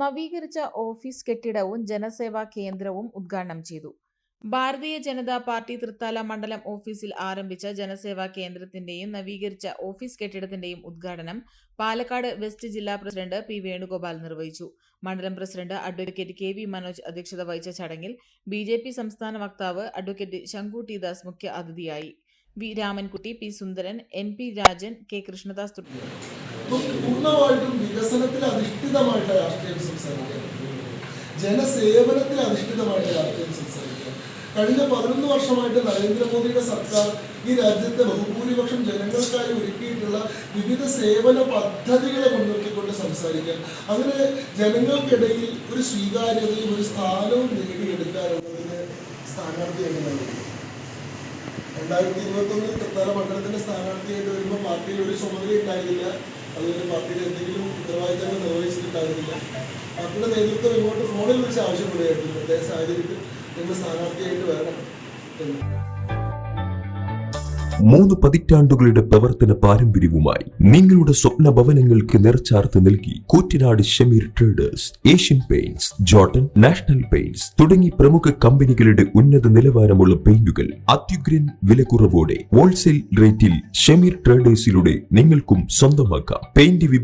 നവീകരിച്ച ഓഫീസ് കെട്ടിടവും ജനസേവാ കേന്ദ്രവും ഉദ്ഘാടനം ചെയ്തു. ഭാരതീയ ജനതാ പാർട്ടി തൃത്താല മണ്ഡലം ഓഫീസിൽ ആരംഭിച്ച ജനസേവാ കേന്ദ്രത്തിന്റെയും നവീകരിച്ച ഓഫീസ് കെട്ടിടത്തിന്റെയും ഉദ്ഘാടനം പാലക്കാട് വെസ്റ്റ് ജില്ലാ പ്രസിഡന്റ് പി വേണുഗോപാൽ നിർവഹിച്ചു. മണ്ഡലം president advocate K V Manoj അധ്യക്ഷത വഹിച്ച ചടങ്ങിൽ ബി ജെ പി സംസ്ഥാന വക്താവ് അഡ്വക്കേറ്റ് ശങ്കു ടി ദാസ് മുഖ്യ അതിഥിയായി. V Ramankutty P Sundaran N P Rajan K Krishnadas തുടങ്ങി. നമുക്ക് പൂർണമായിട്ടും വികസനത്തിൽ അധിഷ്ഠിതമായിട്ട് രാഷ്ട്രീയം സംസാരിക്കാം. ജനസേവനത്തിൽ അധിഷ്ഠിതമായിട്ട് രാഷ്ട്രീയം സംസാരിക്കാം. കഴിഞ്ഞ പതിനൊന്ന് വർഷമായിട്ട് നരേന്ദ്രമോദിയുടെ സർക്കാർ ഈ രാജ്യത്തെ ബഹുഭൂരിപക്ഷം ജനങ്ങൾക്കായി ഒരുക്കിയിട്ടുള്ള വിവിധ സേവന പദ്ധതികളെ മുൻനിർത്തിക്കൊണ്ട് സംസാരിക്കാം. അങ്ങനെ ജനങ്ങൾക്കിടയിൽ ഒരു സ്വീകാര്യതയും ഒരു സ്ഥാനവും നേടിയെടുക്കാനുള്ളതിന് സ്ഥാനാർത്ഥി എങ്ങനെയാണ് രണ്ടായിരത്തി ഇരുപത്തൊന്നിൽ തൃത്താല മണ്ഡലത്തിന്റെ സ്ഥാനാർത്ഥിയായിട്ട് വരുമ്പോൾ പാർട്ടിയിൽ ഒരു ചുമതല ഉണ്ടായിരുന്നില്ല അതുപോലെ പാർട്ടിയിൽ എന്തെങ്കിലും നിർവഹിച്ചിട്ടുണ്ടായിരുന്നില്ല പാർട്ടിയുടെ നേതൃത്വം ഇങ്ങോട്ട് ഫോണിൽ വിളിച്ച് ആവശ്യപ്പെടുകയായിരുന്നു. പ്രത്യേക സാഹചര്യത്തിൽ നിങ്ങൾ സ്ഥാനാർത്ഥിയായിട്ട് വരണം എന്ന്. മൂന്ന് പതിറ്റാണ്ടുകളുടെ പ്രവർത്തന പാരമ്പര്യവുമായി നിങ്ങളുടെ സ്വപ്ന ഭവനങ്ങൾക്ക് നിറച്ചാർത്ത് നൽകി Koottanad Shameer traders Asian paints Jotun national paints തുടങ്ങി പ്രമുഖ കമ്പനികളുടെ ഉന്നത നിലവാരമുള്ള പെയിന്റുകൾ അത്യുഗ്രൻ വിലക്കുറവോടെ ഹോൾസെയിൽ റേറ്റിൽ ഷമീർ ട്രേഡേഴ്സിലൂടെ നിങ്ങൾക്കും സ്വന്തമാക്കാം. പെയിന്റ്